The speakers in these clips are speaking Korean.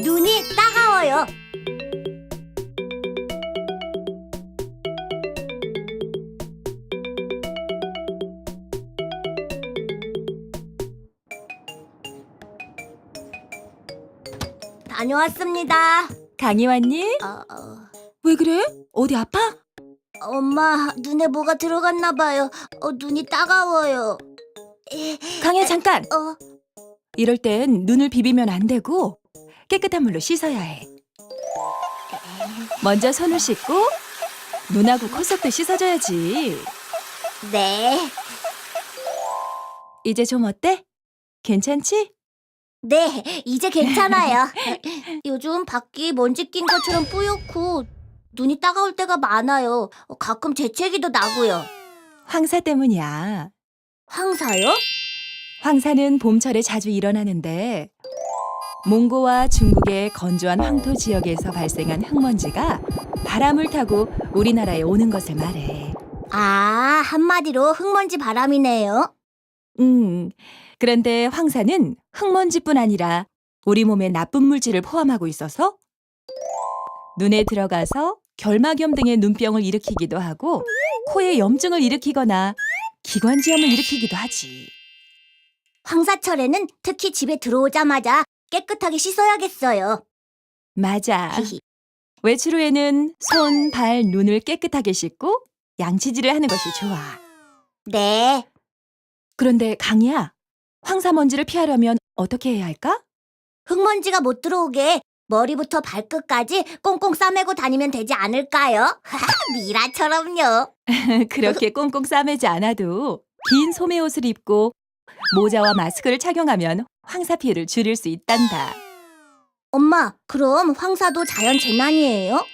눈이 따가워요. 다녀왔습니다. 강이 왔니? 어, 어, 왜 그래? 어디 아파? 엄마, 눈에 뭐가 들어갔나 봐요. 어, 눈이 따가워요. 에, 강이야 잠깐. 어, 이럴 땐 눈을 비비면 안 되고 깨끗한 물로 씻어야 해. 먼저 손을 씻고 눈하고 코 속도 씻어줘야지. 네. 이제 좀 어때? 괜찮지? 네, 이제 괜찮아요. 요즘 밖이 먼지 낀 것처럼 뿌옇고 눈이 따가울 때가 많아요. 가끔 재채기도 나고요. 황사 때문이야. 황사요? 황사는 봄철에 자주 일어나는데 몽고와 중국의 건조한 황토 지역에서 발생한 흙먼지가 바람을 타고 우리나라에 오는 것을 말해. 아, 한마디로 흙먼지 바람이네요. 음. 그런데 황사는 흙먼지뿐 아니라 우리 몸에 나쁜 물질을 포함하고 있어서 눈에 들어가서 결막염 등의 눈병을 일으키기도 하고 코에 염증을 일으키거나 기관지염을 일으키기도 하지. 황사철에는 특히 집에 들어오자마자 깨끗하게 씻어야겠어요. 맞아. 외출 후에는 손, 발, 눈을 깨끗하게 씻고 양치질을 하는 것이 좋아. 네, 그런데 강이야, 황사 먼지를 피하려면 어떻게 해야 할까? 흙먼지가 못 들어오게 머리부터 발끝까지 꽁꽁 싸매고 다니면 되지 않을까요? 미라처럼요. 그렇게 꽁꽁 싸매지 않아도 긴 소매 옷을 입고 모자와 마스크를 착용하면 황사 피해를 줄일 수 있단다. 엄마, 그럼 황사도 자연 재난이에요?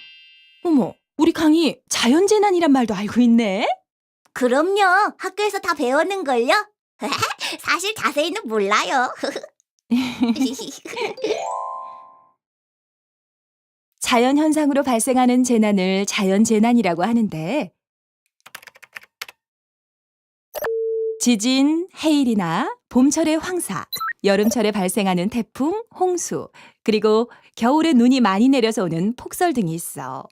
어머, 우리 강이 자연재난이란 말도 알고 있네? 그럼요. 학교에서 다 배웠는걸요? 사실 자세히는 몰라요. 자연 현상으로 발생하는 재난을 자연재난이라고 하는데 지진, 해일이나 봄철의 황사, 여름철에 발생하는 태풍, 홍수, 그리고 겨울에 눈이 많이 내려서 오는 폭설 등이 있어.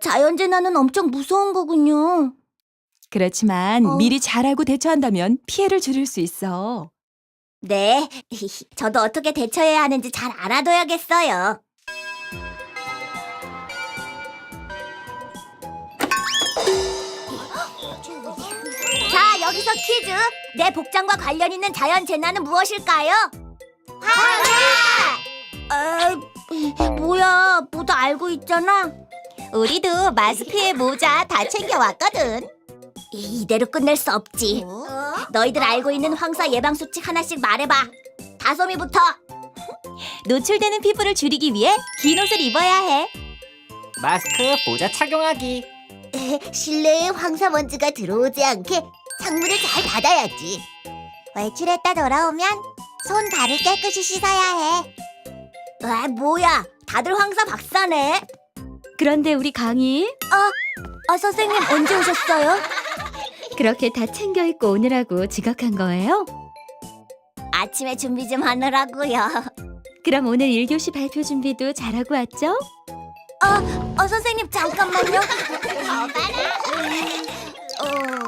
자연 재난은 엄청 무서운 거군요. 그렇지만 어. 미리 잘 알고 대처한다면 피해를 줄일 수 있어. 네. 저도 어떻게 대처해야 하는지 잘 알아둬야겠어요. 여기서 퀴즈. 내 복장과 관련 있는 자연 재난은 무엇일까요? 황사! 아, 뭐야, 모두 알고 있잖아. 우리도 마스크에 모자 다 챙겨왔거든. 이- 이대로 끝낼 수 없지. 너희들 알고 있는 황사 예방 수칙 하나씩 말해봐. 다솜이부터. 노출되는 피부를 줄이기 위해 긴 옷을 입어야 해. 마스크, 모자 착용하기. 실내에 황사 먼지가 들어오지 않게 창문을 잘 닫아야지. 외출했다 돌아오면 손 발을 깨끗이 씻어야 해. 아, 뭐야? 다들 황사 박사네. 그런데 우리 강이 아, 선생님 언제 오셨어요? 그렇게 다 챙겨 입고 오느라고 지각한 거예요? 아침에 준비 좀 하느라고요. 그럼 오늘 1교시 발표 준비도 잘하고 왔죠? 어, 선생님 잠깐만요. 어,